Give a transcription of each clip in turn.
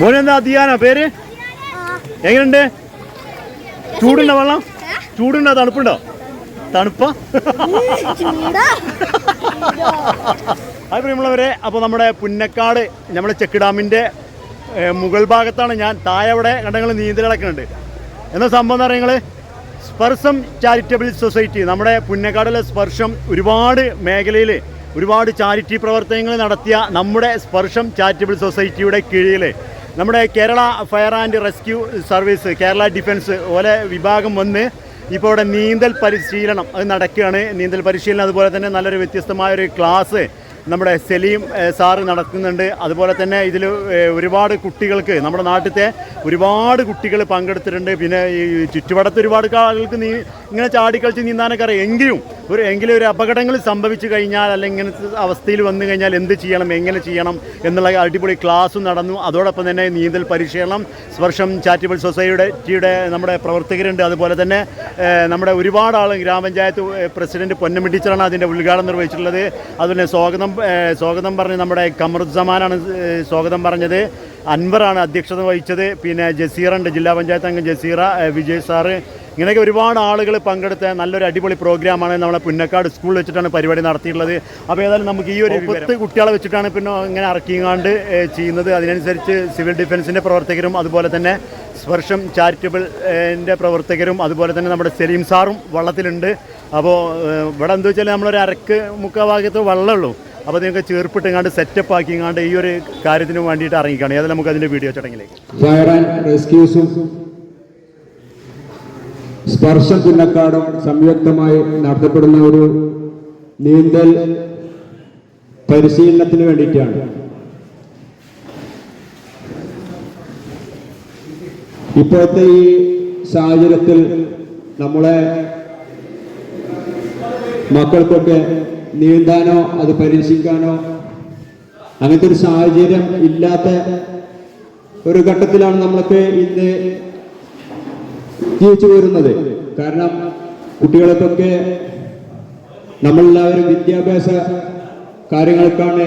മോനെന്താ Diana പേര്? എങ്ങനെയുണ്ട്? ചൂടുണ്ടോ വെള്ളം? ചൂടുണ്ടോ? തണുപ്പുണ്ടോ? തണുപ്പ? അത് അപ്പോൾ നമ്മുടെ പുന്നക്കാട് നമ്മുടെ ചെക്ക് ഡാമിന്റെ മുകൾ ഭാഗത്താണ് ഞാൻ. താഴെ കണ്ടങ്ങൾ നീന്തലടക്കുന്നുണ്ട് എന്താ സംഭവം എന്ന് പറയുന്നത്? സ്പർശം ചാരിറ്റബിൾ സൊസൈറ്റി. നമ്മുടെ പുന്നക്കാടിലെ സ്പർശം ഒരുപാട് മേഖലയിൽ ഒരുപാട് ചാരിറ്റി പ്രവർത്തനങ്ങൾ നടത്തിയ നമ്മുടെ സ്പർശം ചാരിറ്റബിൾ സൊസൈറ്റിയുടെ കീഴിൽ. നമ്മുടെ Kerala fire and rescue service Kerala defence പോലെ വിഭാഗം വന്ന് ഇപ്പോൾ ഇവിടെ നീന്തൽ പരിശീലനം അത് നടക്കുകയാണ്. നീന്തൽ പരിശീലനം അതുപോലെ തന്നെ നല്ലൊരു വ്യത്യസ്തമായ ഒരു ക്ലാസ് നമ്മുടെ സലീം സാറ് നടത്തുന്നുണ്ട്. അതുപോലെ തന്നെ ഇതിൽ ഒരുപാട് കുട്ടികൾക്ക് നമ്മുടെ നാട്ടിലത്തെ ഒരുപാട് കുട്ടികൾ പങ്കെടുത്തിട്ടുണ്ട്. പിന്നെ ഈ ചുറ്റുവട്ടത്ത് ഒരുപാട് ആളുകൾക്ക് നീ ഇങ്ങനെ ചാടിക്കളിച്ച് നീന്താനൊക്കെ അറിയാം. എങ്കിലും ഒരു എങ്കിലും ഒരു അപകടങ്ങൾ സംഭവിച്ചു കഴിഞ്ഞാൽ അല്ലെങ്കിൽ ഇങ്ങനത്തെ അവസ്ഥയിൽ വന്നു കഴിഞ്ഞാൽ എന്ത് ചെയ്യണം എങ്ങനെ ചെയ്യണം എന്നുള്ള അടിപൊളി ക്ലാസ്സും നടന്നു. അതോടൊപ്പം തന്നെ നീന്തൽ പരിശീലനം സ്പർശം ചാരിറ്റബിൾ സൊസൈറ്റിയുടെ നമ്മുടെ പ്രവർത്തകരുണ്ട്. അതുപോലെ തന്നെ നമ്മുടെ ഒരുപാട് ആൾ ഗ്രാമപഞ്ചായത്ത് പ്രസിഡന്റ് പൊന്നമ്മ ടീച്ചറാണ് അതിന്റെ ഉദ്ഘാടനം നിർവഹിച്ചിട്ടുള്ളത്. അതുപോലെ സ്വാഗതം സ്വാഗതം പറഞ്ഞ് നമ്മുടെ കമറുദ്സമാനാണ് സമാനാണ് സ്വാഗതം പറഞ്ഞത്. അൻവറാണ് അധ്യക്ഷത വഹിച്ചത്. പിന്നെ ജസീറുണ്ട് ജില്ലാ പഞ്ചായത്ത് അംഗം ജസീറ വിജയ് സാറ് ഇങ്ങനെയൊക്കെ ഒരുപാട് ആളുകൾ പങ്കെടുത്ത നല്ലൊരു അടിപൊളി പ്രോഗ്രാമാണ് നമ്മളെ പുന്നക്കാട് സ്കൂളിൽ വെച്ചിട്ടാണ് പരിപാടി നടത്തിയിട്ടുള്ളത്. അപ്പോൾ ഏതായാലും നമുക്ക് ഈ ഒരു പത്ത് കുട്ടികളെ വെച്ചിട്ടാണ് പിന്നെ ഇങ്ങനെ ഇറക്കിങ്ങാണ്ട് ചെയ്യുന്നത്. അതിനനുസരിച്ച് സിവിൽ ഡിഫൻസിന്റെ പ്രവർത്തകരും അതുപോലെ തന്നെ സ്പർശം ചാരിറ്റബിൾ ന്റെ പ്രവർത്തകരും അതുപോലെ തന്നെ നമ്മുടെ സലീം സാറും വള്ളത്തിലുണ്ട്. അപ്പോൾ ഇവിടെ എന്താ വെച്ചാൽ നമ്മളൊരു അരക്ക് മുക്കാൽ ഭാഗത്ത് വള്ളമുള്ളൂ. അപ്പോൾ നിങ്ങൾക്ക് ചേർപ്പിട്ടിങ്ങാണ്ട് സെറ്റപ്പ് ആക്കിങ്ങാണ്ട് ഈ ഒരു കാര്യത്തിന് വേണ്ടിയിട്ട് ഇറങ്ങിക്കാണ്. ഏതായാലും നമുക്ക് അതിന്റെ വീഡിയോ ചടങ്ങിലേക്ക്. ഫയർ ആൻഡ് റെസ്ക്യൂസും സ്പർശം പുന്നക്കാടും സംയുക്തമായി നടത്തപ്പെടുന്ന ഒരു നീന്തൽ പരിശീലനത്തിന് വേണ്ടിയിട്ടാണ്. ഇപ്പോഴത്തെ ഈ സാഹചര്യത്തിൽ നമ്മളെ മക്കൾക്കൊക്കെ നീന്താനോ അത് പരീക്ഷിക്കാനോ അങ്ങനത്തെ ഒരു സാഹചര്യം ഇല്ലാത്ത ഒരു ഘട്ടത്തിലാണ് നമ്മളൊക്കെ ഇന്ന് ജീവിച്ചു വരുന്നത്. കാരണം കുട്ടികൾക്കൊക്കെ നമ്മളെല്ലാവരും വിദ്യാഭ്യാസ കാര്യങ്ങൾക്കാണ്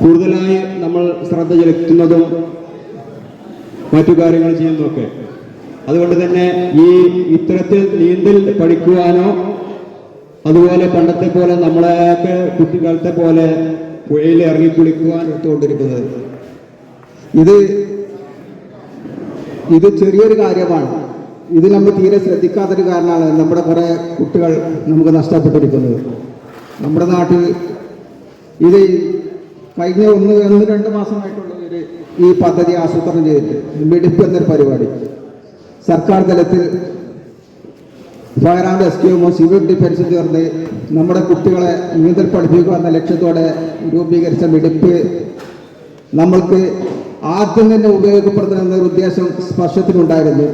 കൂടുതലായി നമ്മൾ ശ്രദ്ധ ചെലുത്തുന്നതും മറ്റു കാര്യങ്ങൾ ചെയ്യുന്നതൊക്കെ. അതുകൊണ്ട് തന്നെ ഈ ഇത്തരത്തിൽ നീന്തൽ പഠിക്കുവാനോ അതുപോലെ പണ്ടത്തെ പോലെ നമ്മളെയൊക്കെ കുട്ടിക്കാലത്തെ പോലെ പുഴയിൽ ഇറങ്ങി കുളിക്കുവാൻ എടുത്തുകൊണ്ടിരിക്കുന്നത്. ഇത് ഇത് ചെറിയൊരു കാര്യമാണ്. ഇത് നമ്മൾ തീരെ ശ്രദ്ധിക്കാത്തൊരു കാരണമാണ്. നമ്മുടെ കുറേ കുട്ടികൾ നമുക്ക് നഷ്ടപ്പെട്ടിരിക്കുന്നത്. നമ്മുടെ നാട്ടിൽ ഇത് കഴിഞ്ഞ ഒന്ന് ഒന്ന് രണ്ട് മാസമായിട്ടുള്ള ഒരു ഈ പദ്ധതി ആസൂത്രണം ചെയ്തിട്ട് വെടിപ്പ് എന്നൊരു പരിപാടി. സർക്കാർ തലത്തിൽ ഫയർ ആൻഡ് റെസ്ക്യൂമോ സിവിൽ ഡിഫൻസും ചേർന്ന് നമ്മുടെ കുട്ടികളെ നീന്തൽ പഠിപ്പിക്കുക എന്ന ലക്ഷ്യത്തോടെ രൂപീകരിച്ച വെടിപ്പ് നമ്മൾക്ക് ആദ്യം തന്നെ ഉപയോഗപ്പെടുത്തണം എന്നൊരു ഉദ്ദേശം സ്പർശത്തിനുണ്ടായിരുന്നു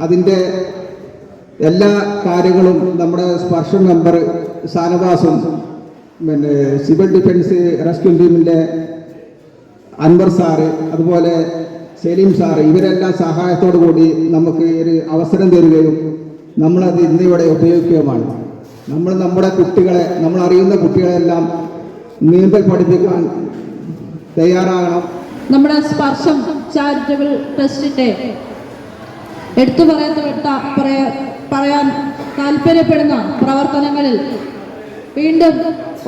അതിന്റെ എല്ലാ കാര്യങ്ങളും നമ്മുടെ സ്പർശം മെമ്പർ സാനദാസും പിന്നെ സിവിൽ ഡിഫൻസ് റെസ്ക്യൂ ടീമിന്റെ അൻവർ സാറ് അതുപോലെ സലീം സാറ് ഇവരെല്ലാം സഹായത്തോടു കൂടി നമുക്ക് ഒരു അവസരം തരികയും നമ്മളത് ഇന്നിവിടെ ഉപയോഗിക്കുകയുമാണ്. നമ്മൾ നമ്മുടെ കുട്ടികളെ നമ്മൾ അറിയുന്ന കുട്ടികളെല്ലാം നീന്തൽ പഠിപ്പിക്കാൻ തയ്യാറാകണം. നമ്മുടെ സ്പർശം ചാരിറ്റബിൾ ട്രസ്റ്റിന്റെ എടുത്തു പറയപ്പെട്ട പറയാ പറയാൻ താല്പര്യപ്പെടുന്ന പ്രവർത്തനങ്ങളിൽ വീണ്ടും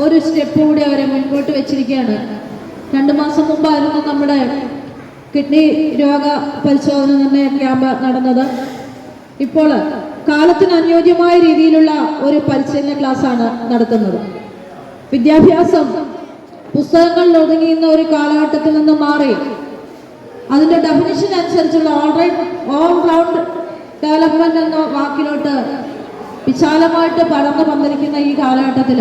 ഒരു സ്റ്റെപ്പ് കൂടി അവരെ മുൻപോട്ട് വെച്ചിരിക്കുകയാണ്. രണ്ട് മാസം മുമ്പായിരുന്നു നമ്മുടെ കിഡ്നി രോഗ പരിശോധന തന്നെ ക്യാമ്പ് നടന്നത്. ഇപ്പോൾ കാലത്തിന് അനുയോജ്യമായ രീതിയിലുള്ള ഒരു പരിശീലന ക്ലാസ്സാണ് നടത്തുന്നത്. വിദ്യാഭ്യാസം പുസ്തകങ്ങളിൽ ഒതുങ്ങിയുന്ന ഒരു കാലഘട്ടത്തിൽ നിന്ന് മാറി. അതിന്റെ ഡെഫിനിഷൻ അനുസരിച്ചുള്ള ഓൾറൈറ്റ് ഓൾ റൗണ്ട് ഡെവലപ്മെന്റ് എന്ന വാക്കിലോട്ട് വിശാലമായിട്ട് പടർന്നു വന്നിരിക്കുന്ന ഈ കാലഘട്ടത്തിൽ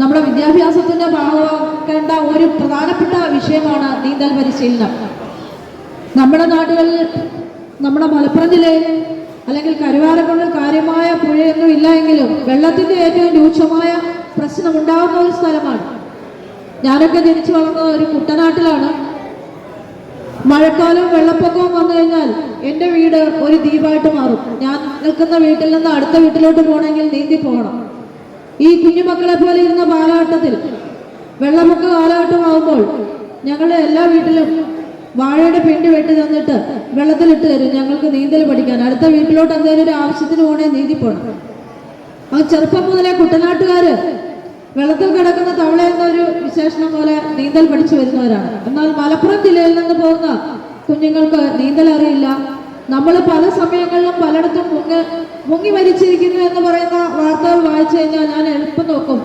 നമ്മുടെ വിദ്യാഭ്യാസത്തിന്റെ ഭാഗമാക്കേണ്ട ഒരു പ്രധാനപ്പെട്ട വിഷയമാണ് നീന്തൽ പരിശീലനം. നമ്മുടെ നാടുകളിൽ നമ്മുടെ മലപ്പുറം ജില്ലയിൽ അല്ലെങ്കിൽ കരുവാരക്കുണ്ടിൽ കാര്യമായ പുഴയൊന്നും ഇല്ല എങ്കിലും വെള്ളത്തിന്റെ ഏറ്റവും രൂക്ഷമായ പ്രശ്നം ഉണ്ടാകുന്ന ഒരു സ്ഥലമാണ് ഞാനൊക്കെ ജനിച്ചു വളർന്നത് ഒരു കുട്ടനാട്ടിലാണ്. മഴക്കാലവും വെള്ളപ്പൊക്കവും വന്നു കഴിഞ്ഞാൽ എന്റെ വീട് ഒരു ദ്വീപായിട്ട് മാറും. ഞാൻ നിൽക്കുന്ന വീട്ടിൽ നിന്ന് അടുത്ത വീട്ടിലോട്ട് പോകണമെങ്കിൽ നീന്തി പോകണം. ഈ കുഞ്ഞുമക്കളെ പോലെ ഇരുന്ന കാലഘട്ടത്തിൽ വെള്ളപ്പൊക്ക കാലഘട്ടമാകുമ്പോൾ ഞങ്ങളുടെ എല്ലാ വീട്ടിലും വാഴയുടെ പിണ്ടി വെട്ടി തന്നിട്ട് വെള്ളത്തിലിട്ട് തരും. ഞങ്ങൾക്ക് നീന്തൽ പഠിക്കാൻ. അടുത്ത വീട്ടിലോട്ട് എന്തെങ്കിലും ഒരു ആവശ്യത്തിന് പോകണേ നീന്തി പോകണം. ആ ചെറുപ്പം മുതലേ കുട്ടനാട്ടുകാര് വെള്ളത്തിൽ കിടക്കുന്ന തവള എന്നൊരു വിശേഷണം പോലെ നീന്തൽ പഠിച്ചു വരുന്നവരാണ്. എന്നാൽ മലപ്പുറം ജില്ലയിൽ നിന്ന് പോകുന്ന കുഞ്ഞുങ്ങൾക്ക് നീന്തൽ അറിയില്ല. നമ്മൾ പല സമയങ്ങളിലും പലയിടത്തും മുങ്ങി മുങ്ങി മരിച്ചിരിക്കുന്നു എന്ന് പറയുന്ന വാർത്തകൾ വായിച്ചു കഴിഞ്ഞാൽ ഞാൻ എളുപ്പം നോക്കും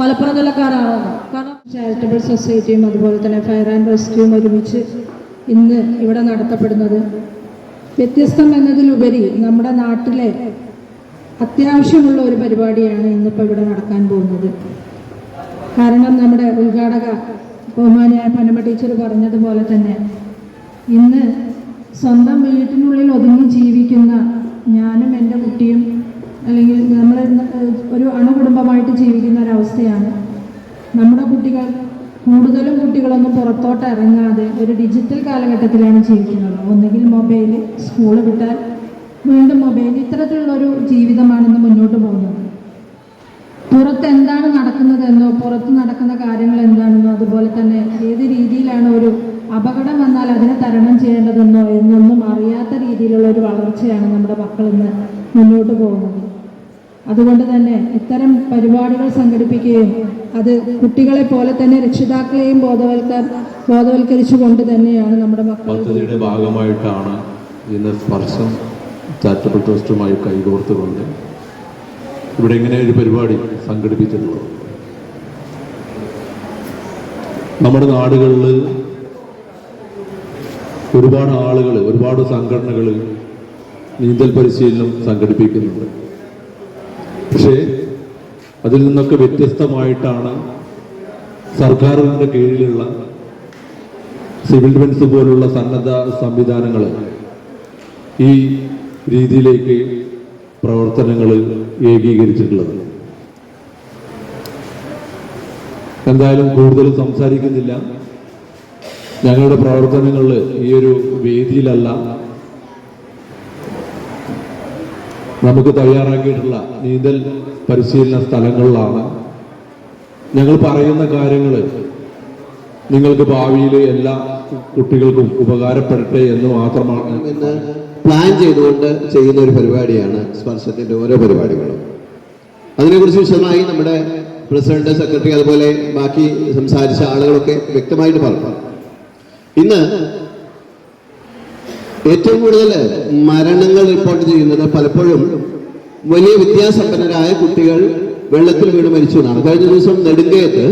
മലപ്പുറം ജില്ലക്കാരാണെന്ന്. കാരണം ചാരിറ്റബിൾ സൊസൈറ്റിയും അതുപോലെ തന്നെ ഫയർ ആൻഡ് റെസ്ക്യൂവും ഒരുമിച്ച് ഇന്ന് ഇവിടെ നടത്തപ്പെടുന്നത്. വ്യത്യസ്തം എന്നതിലുപരി നമ്മുടെ നാട്ടിലെ അത്യാവശ്യമുള്ള ഒരു പരിപാടിയാണ് ഇന്നിപ്പോൾ ഇവിടെ നടക്കാൻ പോകുന്നത്. കാരണം നമ്മുടെ ഉദ്ഘാടക ബഹുമാനിയായ പനമ ടീച്ചർ പറഞ്ഞതുപോലെ തന്നെ ഇന്ന് സ്വന്തം വീട്ടിനുള്ളിൽ ഒതുങ്ങി ജീവിക്കുന്ന ഞാനും എന്റെ കുട്ടിയും അല്ലെങ്കിൽ നമ്മൾ ഒരു അണുകുടുംബമായിട്ട് ജീവിക്കുന്ന ഒരവസ്ഥയാണ്. നമ്മുടെ കുട്ടികൾ കൂടുതലും കുട്ടികളൊന്നും പുറത്തോട്ട് ഇറങ്ങാതെ ഒരു ഡിജിറ്റൽ കാലഘട്ടത്തിലാണ് ജീവിക്കുന്നത്. ഒന്നുകിൽ മൊബൈൽ സ്കൂൾ വിട്ടാൽ വീണ്ടും മൊബൈൽ ഇത്തരത്തിലുള്ളൊരു ജീവിതമാണ് ഇന്ന് മുന്നോട്ട് പോകുന്നത്. പുറത്ത് എന്താണ് നടക്കുന്നതെന്നോ പുറത്ത് നടക്കുന്ന കാര്യങ്ങൾ എന്താണെന്നോ അതുപോലെ തന്നെ ഏത് രീതിയിലാണ് ഒരു അപകടം വന്നാൽ അതിനെ തരണം ചെയ്യേണ്ടതെന്നോ എന്നൊന്നും അറിയാത്ത രീതിയിലുള്ള ഒരു വളർച്ചയാണ് നമ്മുടെ മക്കൾ ഇന്ന് മുന്നോട്ട് പോകുന്നത്. അതുകൊണ്ട് തന്നെ ഇത്തരം പരിപാടികൾ സംഘടിപ്പിക്കുകയും അത് കുട്ടികളെ പോലെ തന്നെ രക്ഷിതാക്കളെയും ബോധവൽക്കർ ബോധവൽക്കരിച്ചുകൊണ്ട് തന്നെയാണ് നമ്മുടെ മക്കൾ പദ്ധതിയുടെ ഭാഗമായിട്ടാണ് ഇന്ന് സ്പർശം ചാരിറ്റബിൾ ട്രസ്റ്റുമായി കൈകോർത്തുകൊണ്ട് ഇവിടെ ഇങ്ങനെ ഒരു പരിപാടി സംഘടിപ്പിച്ചിട്ടുള്ളത്. നമ്മുടെ നാടുകളിൽ ഒരുപാട് ആളുകൾ ഒരുപാട് സംഘടനകൾ നീന്തൽ പരിശീലനം സംഘടിപ്പിക്കുന്നുണ്ട്. പക്ഷേ അതിൽ നിന്നൊക്കെ വ്യത്യസ്തമായിട്ടാണ് സർക്കാരിന്റെ കീഴിലുള്ള സിവിൽ ഡിഫൻസ് പോലുള്ള സന്നദ്ധ സംവിധാനങ്ങൾ ഈ രീതിയിലേക്ക് പ്രവർത്തനങ്ങൾ ഏകീകരിച്ചിട്ടുള്ളത്. എന്തായാലും കൂടുതൽ സംസാരിക്കുന്നില്ല. ഞങ്ങളുടെ പ്രവർത്തനങ്ങൾ ഈ ഒരു വേദിയിലല്ല. നമുക്ക് തയ്യാറാക്കിയിട്ടുള്ള നീന്തൽ പരിശീലന സ്ഥലങ്ങളിലാണ്. ഞങ്ങൾ പറയുന്ന കാര്യങ്ങൾ നിങ്ങൾക്ക് ഭാവിയിലെ എല്ലാ കുട്ടികൾക്കും ഉപകാരപ്പെടട്ടെ എന്ന് മാത്രമാണ് എന്ന് പ്ലാൻ ചെയ്തുകൊണ്ട് ചെയ്യുന്ന ഒരു പരിപാടിയാണ് സ്പർശത്തിന്റെ ഓരോ പരിപാടികളും. അതിനെക്കുറിച്ച് വിശദമായി നമ്മുടെ പ്രസിഡന്റ് സെക്രട്ടറി അതുപോലെ ബാക്കി സംസാരിച്ച ആളുകളൊക്കെ വ്യക്തമായിട്ട് പറഞ്ഞു. ഇന്ന് ഏറ്റവും കൂടുതൽ മരണങ്ങൾ റിപ്പോർട്ട് ചെയ്യുന്നത് പലപ്പോഴും വലിയ വിദ്യാസമ്പന്നരായ കുട്ടികൾ വെള്ളത്തിൽ വീണ് മരിച്ചു എന്നാണ്. കഴിഞ്ഞ ദിവസം നെടുങ്കയത്ത്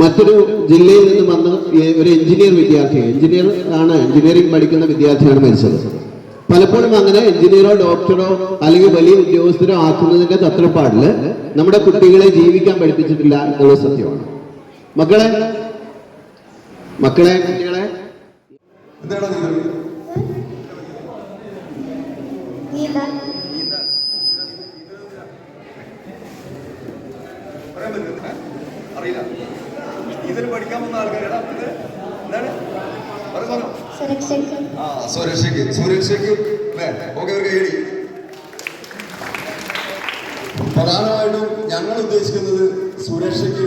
മറ്റൊരു ജില്ലയിൽ നിന്ന് വന്ന ഒരു എഞ്ചിനീയർ വിദ്യാർത്ഥി എഞ്ചിനീയർ ആണ് എഞ്ചിനീയറിംഗ് പഠിക്കുന്ന വിദ്യാർത്ഥിയാണ് മരിച്ചത്. പലപ്പോഴും അങ്ങനെ എഞ്ചിനീയറോ ഡോക്ടറോ അല്ലെങ്കിൽ വലിയ ഉദ്യോഗസ്ഥരോ ആക്കുന്നതിന്റെ തത്രപ്പാടിൽ നമ്മുടെ കുട്ടികളെ ജീവിക്കാൻ പഠിപ്പിച്ചിട്ടില്ല എന്നുള്ള സത്യമാണ്. മക്കളെ മക്കളെ കുട്ടികളെ. സുരക്ഷയ്ക്ക്. ആ സുരക്ഷയ്ക്ക്. സുരക്ഷയ്ക്ക് അല്ലേ ഓക്കെ ഒരു കൈയടി പ്രധാനമായിട്ടും ഞങ്ങൾ ഉദ്ദേശിക്കുന്നത് സുരക്ഷയ്ക്ക്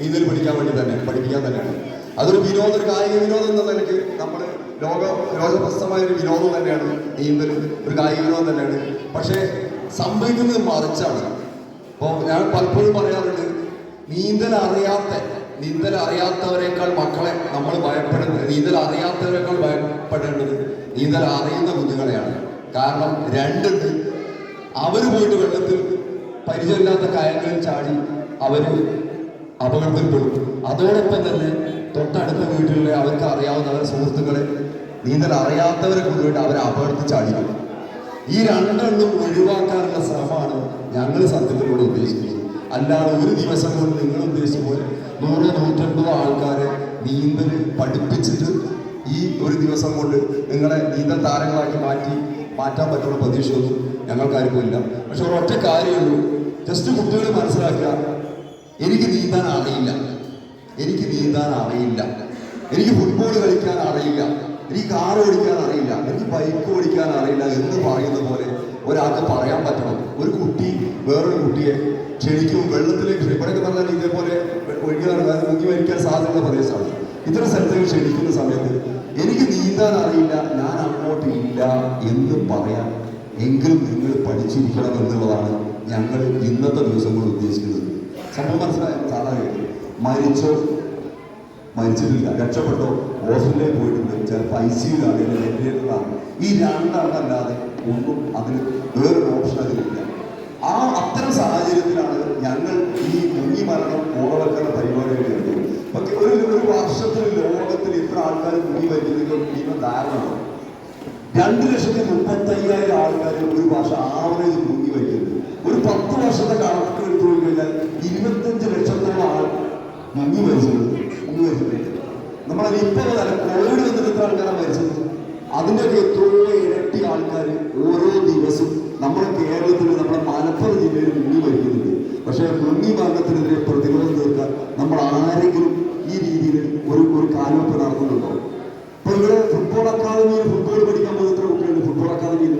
നീന്തൽ പഠിക്കാൻ വേണ്ടി തന്നെ പഠിപ്പിക്കാൻ തന്നെയാണ്. അതൊരു വിനോദ ഒരു കായിക വിനോദം എന്ന നിലയ്ക്ക് നമ്മൾ ലോക ലോകപ്രസ്ഥമായ ഒരു വിനോദം തന്നെയാണ് നീന്തൽ ഒരു കായിക വിനോദം തന്നെയാണ്. പക്ഷേ സംഭവിക്കുന്നത് മറിച്ചാണ്. അപ്പോൾ ഞാൻ പലപ്പോഴും പറയാറുണ്ട് നീന്തൽ അറിയാത്ത നീന്തൽ അറിയാത്തവരെക്കാൾ മക്കളെ നമ്മൾ ഭയപ്പെടുന്നത്. നീന്തൽ അറിയാത്തവരെക്കാൾ ഭയപ്പെടേണ്ടത് നീന്തൽ അറിയുന്ന കുഞ്ഞുങ്ങളെയാണ്. കാരണം രണ്ടുണ്ട് അവർ പോയിട്ട് വെള്ളത്തിൽ പരിചയമില്ലാത്ത കാര്യങ്ങളിൽ ചാടി അവർ അപകടത്തിൽപ്പെടും അതോടൊപ്പം തന്നെ തൊട്ടടുത്ത വീട്ടിലെ അവർക്ക് അറിയാവുന്ന അവരുടെ സുഹൃത്തുക്കളെ നീന്തൽ അറിയാത്തവരെ കൊണ്ടുപോയിട്ട് അവരെ അപകടത്തിൽ ചാടിക്കും ഈ രണ്ടെണ്ണം ഒഴിവാക്കാനുള്ള ശ്രമമാണ് ഞങ്ങൾ സത്യത്തിലൂടെ ഉദ്ദേശിക്കുന്നത്. അല്ലാതെ ഒരു ദിവസം കൊണ്ട് നിങ്ങൾ ഉദ്ദേശിച്ച പോലെ നൂറോ നൂറ്റമ്പത് ആൾക്കാരെ നീന്തൽ പഠിപ്പിച്ചിട്ട് ഈ ഒരു ദിവസം കൊണ്ട് നിങ്ങളെ നീന്തൽ താരങ്ങളാക്കി മാറ്റി മാറ്റാൻ പറ്റുന്ന പ്രതീക്ഷയൊന്നും ഞങ്ങൾക്കാർക്കും ഇല്ല പക്ഷെ ഒരൊറ്റ കാര്യമുള്ളൂ ജസ്റ്റ് കുട്ടികൾ മനസ്സിലാക്കുക എനിക്ക് നീന്താൻ അറിയില്ല. എനിക്ക് നീന്താൻ അറിയില്ല. എനിക്ക് ഫുട്ബോൾ കളിക്കാൻ അറിയില്ല. എനിക്ക് കാർ ഓടിക്കാൻ അറിയില്ല. എനിക്ക് ബൈക്ക് ഓടിക്കാൻ അറിയില്ല എന്ന് പറയുന്ന പോലെ ഒരാൾക്ക് പറയാൻ പറ്റണം. ഒരു കുട്ടി വേറൊരു കുട്ടിയെ ക്ഷണിക്കും വെള്ളത്തിലേക്ക്. ഇവിടെയൊക്കെ പറഞ്ഞാൽ ഇതേപോലെ ഒഴുകി നടക്കാൻ മുങ്ങി മരിക്കാൻ സാധ്യത പ്രദേശമാണ്. ഇത്തരം സ്ഥലത്തേക്ക് ക്ഷണിക്കുന്ന സമയത്ത് എനിക്ക് നീന്താൻ അറിയില്ല ഞാൻ അങ്ങോട്ട് ഇല്ല എന്ന് പറയാൻ എങ്കിലും നിങ്ങൾ പഠിച്ചിരിക്കണം എന്നുള്ളതാണ് ഞങ്ങൾ ഇന്നത്തെ ദിവസം കൊണ്ട് ഉദ്ദേശിക്കുന്നത്. സംഭവം മനസ്സിലായോ? സാധാരണ മരിച്ചോ? മരിച്ചിട്ടില്ല. രക്ഷപ്പെട്ടോ? ഹോസ്പിറ്റലിൽ പോയിട്ടുണ്ട്. ചിലപ്പോൾ ഐ സിയിലാണ് വെന്റിലേറ്ററിലാണ്. ഈ ഒന്നും അതിന് വേറൊരു ഓപ്ഷൻ അതിലില്ല. ആ അത്തരം സാഹചര്യത്തിലാണ് ഞങ്ങൾ ഈ മുങ്ങി മരണം ബോധവൽക്കരണ പരിപാടിയായിട്ട് എടുത്തത് പക്ഷെ ഒരു ഒരു വർഷത്തിൽ ലോകത്തിൽ ഇത്ര ആൾക്കാർ മുങ്ങി മരിക്കുന്നത് ഇവ ധാരണമാണ് രണ്ട് ലക്ഷത്തി മുപ്പത്തി അയ്യായിരം ആൾക്കാർ ഒരു വർഷം ആവറേജ് മുങ്ങി വയ്ക്കുന്നത് ഒരു പത്ത് വർഷത്തെ കണക്ക് എടുത്തു പോയി കഴിഞ്ഞാൽ ഇരുപത്തഞ്ച് ലക്ഷത്തോളം ആൾ മുങ്ങി മരിച്ചിട്ടുണ്ട് മുങ്ങി മരിച്ചിട്ടുണ്ട്. നമ്മളത് തല കോവിഡ് വന്നിട്ട് എത്ര ആൾക്കാരാണ് മരിച്ചത്? അതിന്റെയൊക്കെ എത്രയോ ഇരട്ടി ആൾക്കാർ ഓരോ ദിവസവും നമ്മുടെ കേരളത്തിൽ നമ്മുടെ മലപ്പുറം ജില്ലയിൽ മുങ്ങി മരിക്കുന്നുണ്ട് പക്ഷേ മുങ്ങി ഭാഗത്തിനെതിരെ പ്രതിരോധം തീർക്കാൻ നമ്മൾ ആരെങ്കിലും ഈ രീതിയിൽ ഒരു ഒരു കാൽവെപ്പ് നടത്തുന്നുണ്ടോ? ഇപ്പൊ ഇവിടെ ഫുട്ബോൾ അക്കാദമിയിൽ ഫുട്ബോൾ പഠിക്കാൻ പോകുന്ന എത്ര കുട്ടികളുണ്ട്? ഫുട്ബോൾ അക്കാദമിയിൽ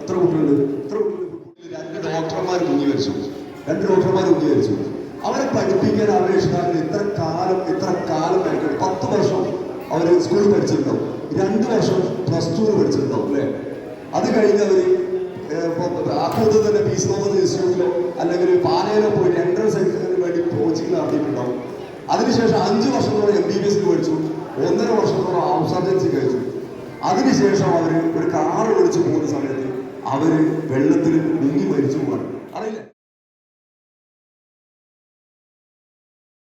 എത്ര കുട്ടികളുണ്ട്? എത്ര കുട്ടികളുണ്ട്? രണ്ട് ഡോക്ടർമാർ മുങ്ങി വരിച്ചു രണ്ട് ഡോക്ടർമാർ മുങ്ങി വരച്ചു അവരെ പഠിപ്പിക്കാൻ അപേക്ഷിക്കാൻ ഇത്ര കാലം ഇത്ര കാലം കഴിക്കണം പത്ത് വർഷം അവർ സ്കൂളിൽ പഠിച്ചിട്ടുണ്ടാവും. രണ്ട് വർഷം പ്ലസ് ടു പഠിച്ചിട്ടുണ്ടാവും അല്ലേ? അത് കഴിഞ്ഞ് അവർ മുഹമ്മദ് ഇൻസ്റ്റിറ്റ്യൂട്ടിലോ അല്ലെങ്കിൽ പാലയിലോ പോയിട്ട് എൻട്രൻസ് എക്സാമിന് വേണ്ടി കോച്ചിങ് നടത്തിയിട്ടുണ്ടാവും. അതിനുശേഷം അഞ്ച് വർഷത്തോളം എം ബി ബി എസിന് പഠിച്ചു. ഒന്നര വർഷത്തോളം ഔസർജൻസി സർജൻസി കഴിച്ചു. അതിനുശേഷം അവർ ഒരു കാറ് വിളിച്ചു പോകുന്ന സമയത്ത് അവർ വെള്ളത്തിൽ മുങ്ങി മരിച്ചു പോവാണ്. അറിയില്ല?